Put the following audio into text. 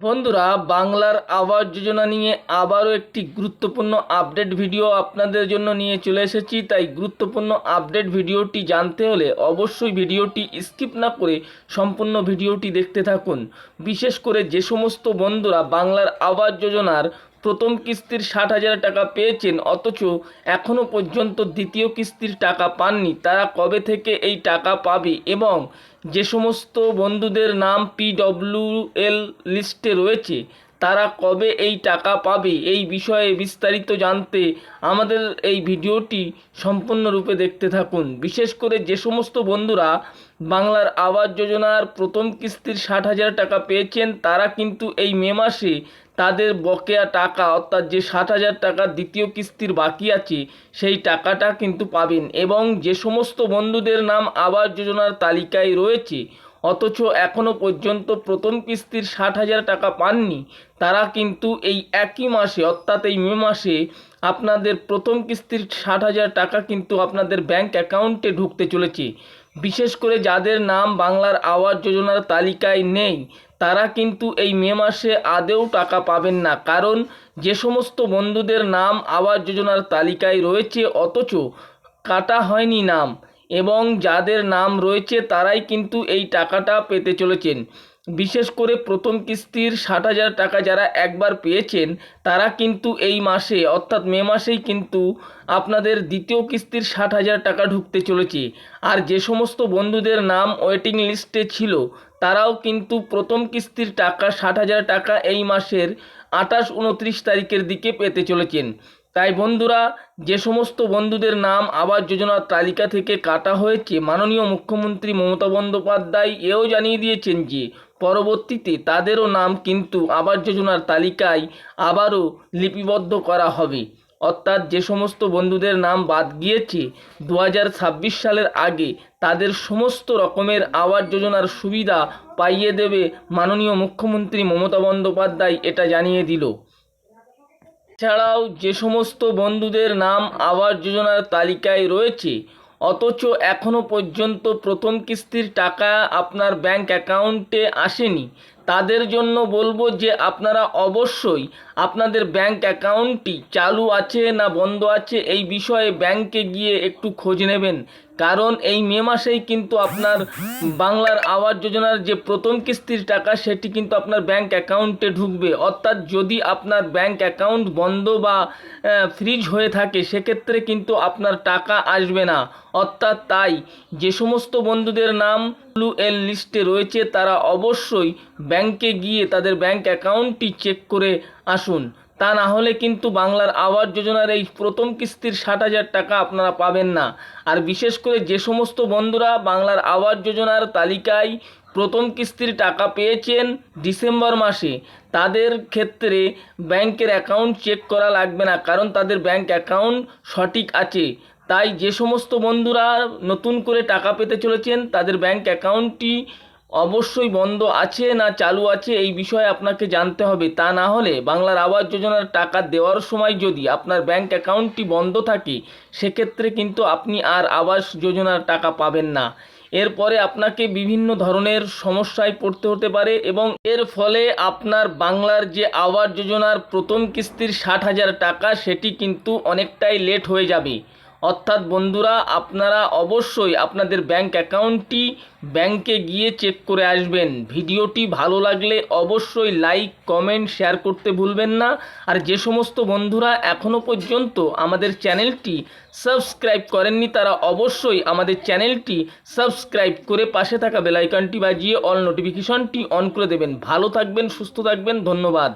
বন্ধুরা, বাংলার আবাস যোজনা নিয়ে আবারও একটি গুরুত্বপূর্ণ আপডেট ভিডিও আপনাদের জন্য নিয়ে চলে এসেছি। তাই গুরুত্বপূর্ণ আপডেট ভিডিওটি জানতে হলে অবশ্যই ভিডিওটি স্কিপ না করে সম্পূর্ণ ভিডিওটি দেখতে থাকুন। বিশেষ করে যে সমস্ত বন্ধুরা বাংলার আবাস যোজনার প্রথম কিস্তির ষাট হাজার টাকা পেয়েছেন, অথচ এখনও পর্যন্ত দ্বিতীয় কিস্তির টাকা পাননি। তারা কবে থেকে এই টাকা পাবে এবং যে সমস্ত বন্ধুদের নাম পিডব্লিউএল লিস্টে রয়েছে, তারা কবে এই টাকা পাবে? এই বিষয়ে বিস্তারিত জানতে আমাদের এই ভিডিওটি সম্পূর্ণরূপে দেখতে থাকুন। বিশেষ করে যে সমস্ত বন্ধুরা বাংলার আবাস যোজনার প্রথম কিস্তির ষাট হাজার টাকা পেয়েছেন, তারা কিন্তু এই মে মাসে তাদের বকেয়া টাকা, অর্থাৎ যে ষাট হাজার টাকা দ্বিতীয় কিস্তির বাকি আছে, সেই টাকাটা কিন্তু পাবেন। এবং যে সমস্ত বন্ধুদের নাম আবাস যোজনার তালিকায় রয়েছে, অথচ এখনও পর্যন্ত প্রথম কিস্তির ষাট হাজার টাকা পাননি, তারা কিন্তু এই একই মাসে, অর্থাৎ এই মে মাসে আপনাদের প্রথম কিস্তির ষাট হাজার টাকা কিন্তু আপনাদের ব্যাংক অ্যাকাউন্টে ঢুকতে চলেছে। বিশেষ করে যাদের নাম বাংলার আবাস যোজনার তালিকায় নেই তারা কিন্তু এই মে মাসে আদেও টাকা পাবেন না। কারণ যে সমস্ত বন্ধুদের নাম, আবাস যোজনার তালিকায় রয়েছে, অথচ কাটা হয়নি নাম। এবং যাদের নাম রয়েছে, তারাই কিন্তু এই টাকাটা পেতে চলেছেন। বিশেষ করে প্রথম কিস্তির ষাট হাজার টাকা যারা একবার পেয়েছেন, তারা কিন্তু এই মাসে, অর্থাৎ মে মাসেই কিন্তু আপনাদের দ্বিতীয় কিস্তির ষাট হাজার টাকা ঢুকতে চলেছে। আর যে সমস্ত বন্ধুদের নাম ওয়েটিং লিস্টে ছিল, তারাও কিন্তু প্রথম কিস্তির টাকা ষাট হাজার টাকা এই মাসের আঠাশ, উনত্রিশ তারিখের দিকে পেতে চলেছেন। তাই বন্ধুরা, যে সমস্ত বন্ধুদের নাম আবাস যোজনার তালিকা থেকে কাটা হয়েছে, মাননীয় মুখ্যমন্ত্রী মমতা বন্দ্যোপাধ্যায় এও জানিয়ে দিয়েছেন যে, পরবর্তীতে তাদেরও নাম কিন্তু আবাস যোজনার তালিকায় আবারও লিপিবদ্ধ করা হবে। অর্থাৎ যে সমস্ত বন্ধুদের নাম বাদ গিয়েছে দু হাজার ছাব্বিশ সালের আগে তাদের সমস্ত রকমের আবাস যোজনার সুবিধা পাইয়ে দেবে মাননীয় মুখ্যমন্ত্রী মমতা বন্দ্যোপাধ্যায় এটা জানিয়ে দিল। এছাড়াও যে সমস্ত বন্ধুদের নাম আবাস যোজনার তালিকায় রয়েছে, অথচ এখনও পর্যন্ত প্রথম কিস্তির টাকা আপনার ব্যাংক অ্যাকাউন্টে আসেনি। তাদের জন্য বলব যে আপনারা অবশ্যই আপনাদের ব্যাংক অ্যাকাউন্টটি চালু আছে না বন্ধ আছে এই বিষয়ে ব্যাংকে গিয়ে একটু খোঁজ নেবেন। কারণ এই মে মাসেই কিন্তু আপনার বাংলার আবাস যোজনার যে প্রথম কিস্তির টাকা, সেটি কিন্তু আপনার ব্যাংক অ্যাকাউন্টে ঢুকবে। অর্থাৎ যদি আপনার ব্যাংক অ্যাকাউন্ট বন্ধ বা ফ্রিজ হয়ে থাকে, সেক্ষেত্রে কিন্তু আপনার টাকা আসবে না। অর্থাৎ তাই যে সমস্ত বন্ধুদের নাম ব্লু এল লিস্টে রয়েছে, তারা অবশ্যই ব্যাংকে গিয়ে তাদের ব্যাংক অ্যাকাউন্টটি চেক করে আসুন। তা না হলে কিন্তু বাংলার আবাস যোজনার এই প্রথম কিস্তির ষাট হাজার টাকা আপনারা পাবেন না। আর বিশেষ করে যে সমস্ত বন্ধুরা বাংলার আবাস যোজনার তালিকায় প্রথম কিস্তির টাকা পেয়েছেন ডিসেম্বর মাসে, তাদের ক্ষেত্রে ব্যাংকের অ্যাকাউন্ট চেক করা লাগবে না, কারণ তাদের ব্যাংক অ্যাকাউন্ট সঠিক আছে। তাই যে সমস্ত বন্ধুরা নতুন করে টাকা পেতে চলেছেন, তাদের ব্যাংক অ্যাকাউন্টটি অবশ্যই বন্ধ আছে না চালু আছে এই বিষয়ে আপনাকে জানতে হবে। তা না হলে বাংলার আবাস যোজনার টাকা দেওয়ার সময় যদি আপনার ব্যাংক অ্যাকাউন্টটি বন্ধ থাকে, সেক্ষেত্রে কিন্তু আপনি আর আবাস যোজনার টাকা পাবেন না। এরপরে আপনাকে বিভিন্ন ধরনের সমস্যায় পড়তে হতে পারে এবং এর ফলে আপনার বাংলার যে আবাস যোজনার প্রথম কিস্তির ষাট হাজার টাকা, সেটি কিন্তু অনেকটাই লেট হয়ে যাবে। অর্থাৎ বন্ধুরা, আপনারা অবশ্যই আপনাদের ব্যাংক অ্যাকাউন্টটি ব্যাংকে গিয়ে চেক করে আসবেন। ভিডিওটি ভালো লাগলে অবশ্যই লাইক কমেন্ট শেয়ার করতে ভুলবেন না। আর যে সমস্ত বন্ধুরা এখনও পর্যন্ত আমাদের চ্যানেলটি সাবস্ক্রাইব করেননি, তারা অবশ্যই আমাদের চ্যানেলটি সাবস্ক্রাইব করে পাশে থাকা বেলাইকনটি বাজিয়ে অল নোটিফিকেশনটি অন করে দেবেন। ভালো থাকবেন, সুস্থ থাকবেন, ধন্যবাদ।